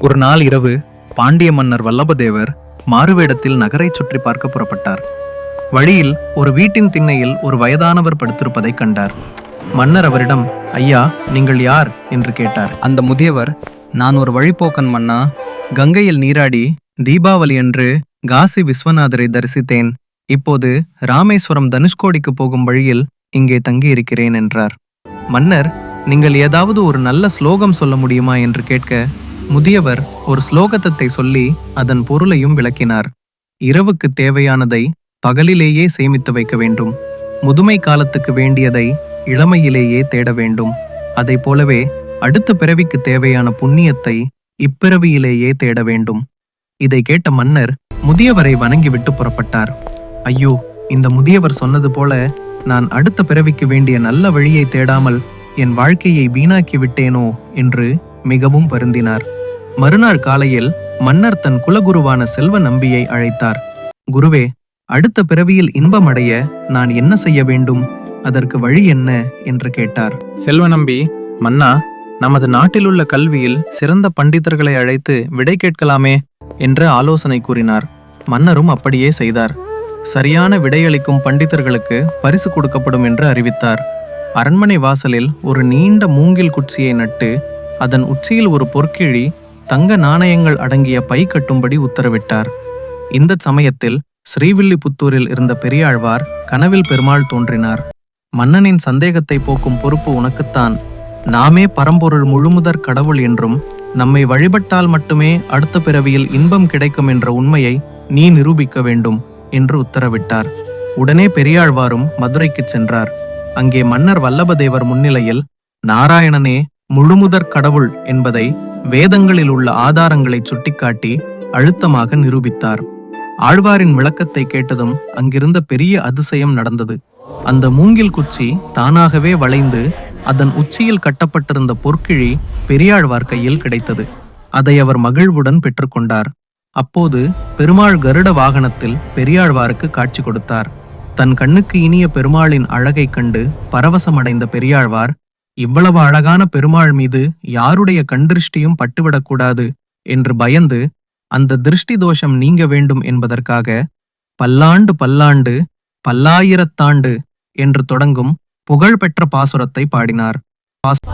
ஒரு நாள் இரவு பாண்டிய மன்னர் வல்லபதேவர் மாறுவேடத்தில் நகரைச் சுற்றி பார்க்க புறப்பட்டார். வழியில் ஒரு வீட்டின் திண்ணையில் ஒரு வயதானவர் படுத்திருப்பதைக் கண்டார். மன்னர் அவரிடம் ஐயா நீங்கள் யார்? என்று கேட்டார். அந்த முதியவர் நான் ஒரு வழிப்போக்கன் மன்னா. கங்கையில் நீராடி தீபாவளி அன்று காசி விஸ்வநாதரை தரிசித்தேன். இப்போது ராமேஸ்வரம் தனுஷ்கோடிக்கு போகும் வழியில் இங்கே தங்கியிருக்கிறேன் என்றார். மன்னர் நீங்கள் ஏதாவது ஒரு நல்ல ஸ்லோகம் சொல்ல முடியுமா? என்று கேட்க முதியவர் ஒரு ஸ்லோகத்தை சொல்லி அதன் பொருளையும் விளக்கினார். இரவுக்கு தேவையானதை பகலிலேயே சேமித்து வைக்க வேண்டும். முதுமை காலத்துக்கு வேண்டியதை இளமையிலேயே தேட வேண்டும். அதைப் போலவே அடுத்த பிறவிக்கு தேவையான புண்ணியத்தை இப்பிறவியிலேயே தேட வேண்டும். இதை கேட்ட மன்னர் முதியவரை வணங்கிவிட்டு புறப்பட்டார். ஐயோ இந்த முதியவர் சொன்னது போல நான் அடுத்த பிறவிக்கு வேண்டிய நல்ல வழியை தேடாமல் என் வாழ்க்கையை வீணாக்கி விட்டேனோ? என்று மிகவும் வருந்தினார். மறுநாள் காலையில் மன்னர் தன் குலகுருவான செல்வ நம்பியை அழைத்தார். குருவே அடுத்த பிறவியில் இன்பமடைய நான் என்ன செய்ய வேண்டும்? அதற்கு வழி என்ன? என்று கேட்டார். செல்வநம்பி மன்னா நமது நாட்டிலுள்ள கல்வியில் சிறந்த பண்டிதர்களை அழைத்து விடை கேட்கலாமே? என்று ஆலோசனை கூறினார். மன்னரும் அப்படியே செய்தார். சரியான விடையளிக்கும் பண்டிதர்களுக்கு பரிசு கொடுக்கப்படும் என்று அறிவித்தார். அரண்மனை வாசலில் ஒரு நீண்ட மூங்கில் குச்சியை நட்டு அதன் உச்சியில் ஒரு பொற்கிழி தங்க நாணயங்கள் அடங்கிய பை கட்டும்படி உத்தரவிட்டார். இந்த சமயத்தில் ஸ்ரீவில்லிபுத்தூரில் இருந்த பெரியாழ்வார் கனவில் பெருமாள் தோன்றினார். மன்னனின் சந்தேகத்தை போக்கும் பொறுப்பு உனக்குத்தான். நாமே பரம்பொருள் முழுமுதற் கடவுள் என்றும் நம்மை வழிபட்டால் மட்டுமே அடுத்த பிறவியில் இன்பம் கிடைக்கும் என்ற உண்மையை நீ நிரூபிக்க வேண்டும் என்று உத்தரவிட்டார். உடனே பெரியாழ்வாரும் மதுரைக்குச் சென்றார். அங்கே மன்னர் வல்லபதேவர் முன்னிலையில் நாராயணனே முழுமுதற் கடவுள் என்பதை வேதங்களில் உள்ள ஆதாரங்களை சுட்டிக்காட்டி அழுத்தமாக நிரூபித்தார். ஆழ்வாரின் விளக்கத்தை கேட்டதும் அங்கிருந்த பெரிய அதிசயம் நடந்தது. அந்த மூங்கில் குச்சி தானாகவே வளைந்து அதன் உச்சியில் கட்டப்பட்டிருந்த பொற்கிழி பெரியாழ்வார் கையில் கிடைத்தது. அதை அவர் மகிழ்வுடன் பெற்றுக்கொண்டார். அப்போது பெருமாள் கருட வாகனத்தில் பெரியாழ்வாருக்கு காட்சி கொடுத்தார். தன் கண்ணுக்கு இனிய பெருமாளின் அழகைக் கண்டு பரவசமடைந்த பெரியாழ்வார் இவ்வளவு அழகான பெருமாள் மீது யாருடைய கண்திருஷ்டியும் பட்டுவிடக்கூடாது என்று பயந்து அந்த திருஷ்டி தோஷம் நீங்க வேண்டும் என்பதற்காக பல்லாண்டு பல்லாண்டு பல்லாயிரத்தாண்டு என்று தொடங்கும் புகழ்பெற்ற பாசுரத்தை பாடினார். பாசு-